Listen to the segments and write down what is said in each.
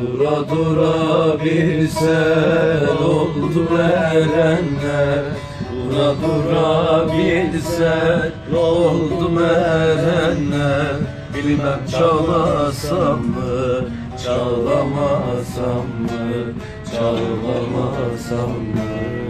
Dura dura bilsen oldu erenler Dura dura bilsen oldu erenler Bilmem çalasam mı, çalamasam mı, çalamasam mı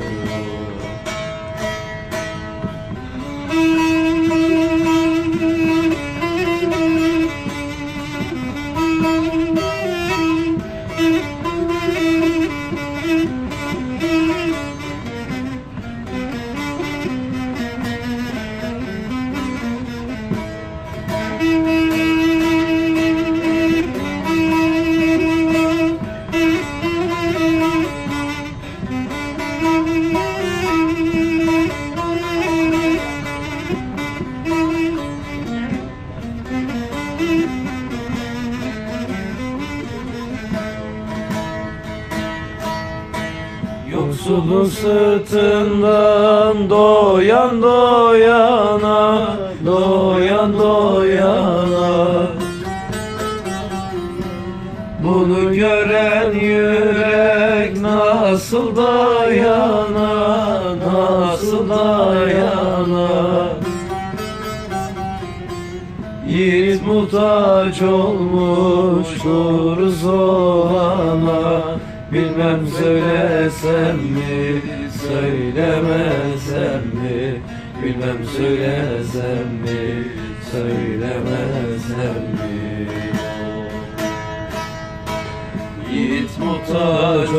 Yoksulun sırtından doyan doyana Doyan doyana Bunu gören yürek nasıl dayana Nasıl dayana. Yiğit muhtaç olmuştur zorana Bilmem söylesem mi, söylemesem mi? Bilmem söylesem mi, söylemesem mi? Yiğit muhtaç